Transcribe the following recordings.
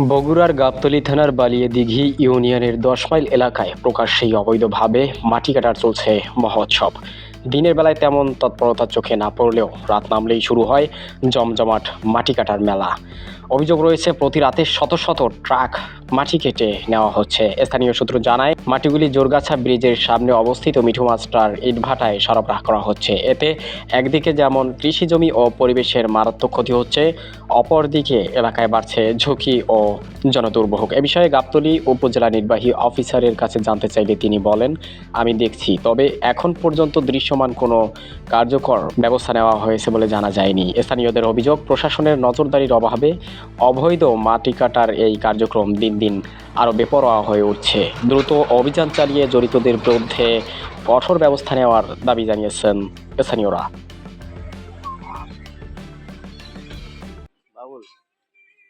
বগুড়ার গাবতলী থানার বালিয়ে দিঘি ইউনিয়নের দশ মাইল এলাকায় প্রকাশ্যেই অবৈধভাবে মাটি কাটার চলছে মহোৎসব। দিনের বেলায় তেমন তৎপরতা চোখে না পড়লেও রাত নামলেই শুরু হয় জমজমাট মাটি কাটার মেলা। অভিযোগ রয়েছে, প্রতি রাতে শত শত ট্রাক মাটি কেটে নেওয়া হচ্ছে। স্থানীয় সূত্র জানায়, মাটিগুলি জোরগাছা ব্রিজের সামনে অবস্থিত মিঠু মাস্টার ইটভাটায় সরবরাহ করা হচ্ছে। এতে একদিকে যেমন কৃষি জমি ও পরিবেশের মারাত্মক ক্ষতি হচ্ছে, অপরদিকে এলাকায় বাড়ছে ঝুঁকি ও জনদুর্ভোগ। এ বিষয়ে গাবতলী উপজেলা নির্বাহী অফিসারের কাছে জানতে চাইলে তিনি বলেন, আমি দেখছি, তবে এখন পর্যন্ত দৃশ্যমান কোনো কার্যকর ব্যবস্থা নেওয়া হয়েছে বলে জানা যায়নি। স্থানীয়দের অভিযোগ, প্রশাসনের নজরদারির অভাবে অবৈধ মাটি কাটার এই কার্যক্রম দিন দিন আরও বেপরোয়া হয়ে উঠছে। দ্রুত অভিযান চালিয়ে জড়িতদের বিরুদ্ধে কঠোর ব্যবস্থা নেওয়ার দাবি জানিয়েছেন স্থানীয়রা। বাবুল।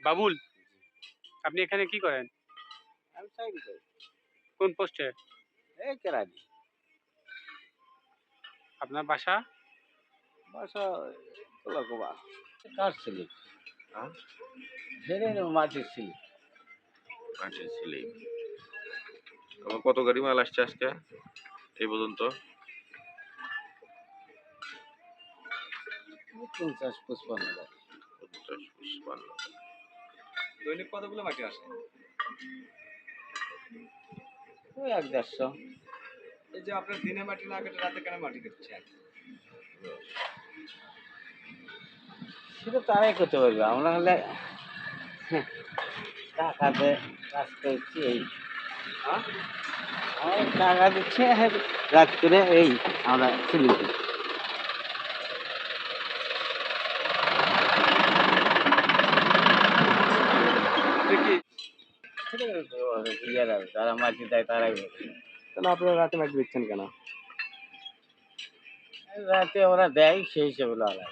বাবুল আপনি এখানে কি করেন? কোন পোস্টে? এই কেরানি। আপনার বাসা? বাসা কার ছিলি সেরে মাটির ছিলি মাটির সিলিং আমার কত গাড়ি মাল আসছে আজকে? এই পর্যন্ত? পঞ্চাশ পঁচপান্ন। পঞ্চাশ পুষ্পান্ন দৈনিক কতগুলো মাটি আসে? ওই এক দেড়শো। এই যে আপনার দিনে মাটি না কেটে রাতে কেন মাটি কেটেছেন? সেটা তারাই করতে পারবে। আমরা হলে টাকা দিয়ে কাজ করছি এই। হ্যাঁ? টাকা দিচ্ছে রাত করে এই আমরা ছিলি যারা মাটি দেয় তারাই তাহলে আপনারা রাতে মাটি দিচ্ছেন কেন? রাতে ওরা দেয় সেই হিসেবে লাগে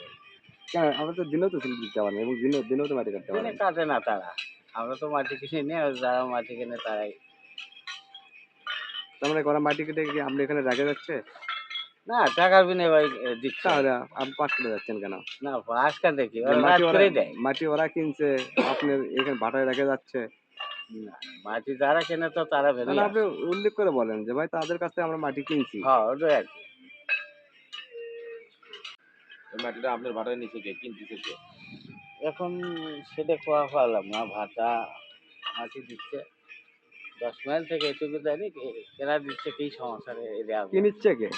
কেন? আমরা তো দিনেও তো সিল দিতে পারেন এবং দিনে দিনেও তো মাটি কাটতে পারেন কাটে না তারা। আমরা তো মাটি কিনে নিয়ে যারা মাটি কিনে তারাই। তার মানে করা মাটি কেটে কি আপনি এখানে রাখা যাচ্ছে? না টাকার বিনিময় দিচ্ছে। তাহলে আপনি পাঁচ কেটে যাচ্ছেন কেন? না আজকাল দেখি ওরা মাটি ওরা দেয়। মাটি ওরা কিনছে আপনার এখানে ভাটায় রাখা যাচ্ছে। মাটি যারা কেনে তো তারা বেরিয়ে আপনি উল্লেখ করে বলেন যে ভাই তাদের কাছ থেকে আমরা মাটি কিনছি। হ্যাঁ ওটাই আর মাটিটা আপনার ভাড়ায় নিচে কে কিনতেছে কে? এখন সেটা খোয়া পারলাম না ভাটা মাটি দিচ্ছে। দশ মাইল থেকে এটুকু জানি কেনা দিচ্ছে কি সমস্যা এরিয়া কি নিচ্ছে কে?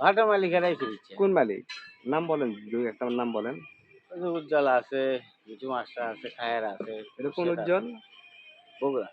ভাটা মালিকেরাই ফিরছে। কোন মালিক? নাম বলেন দুই একটা নাম বলেন। উজ্জ্বল আছে মিঠু মাস্টার আছে খায়ের আছে এটা কোন উজ্জ্বল? বগুড়া।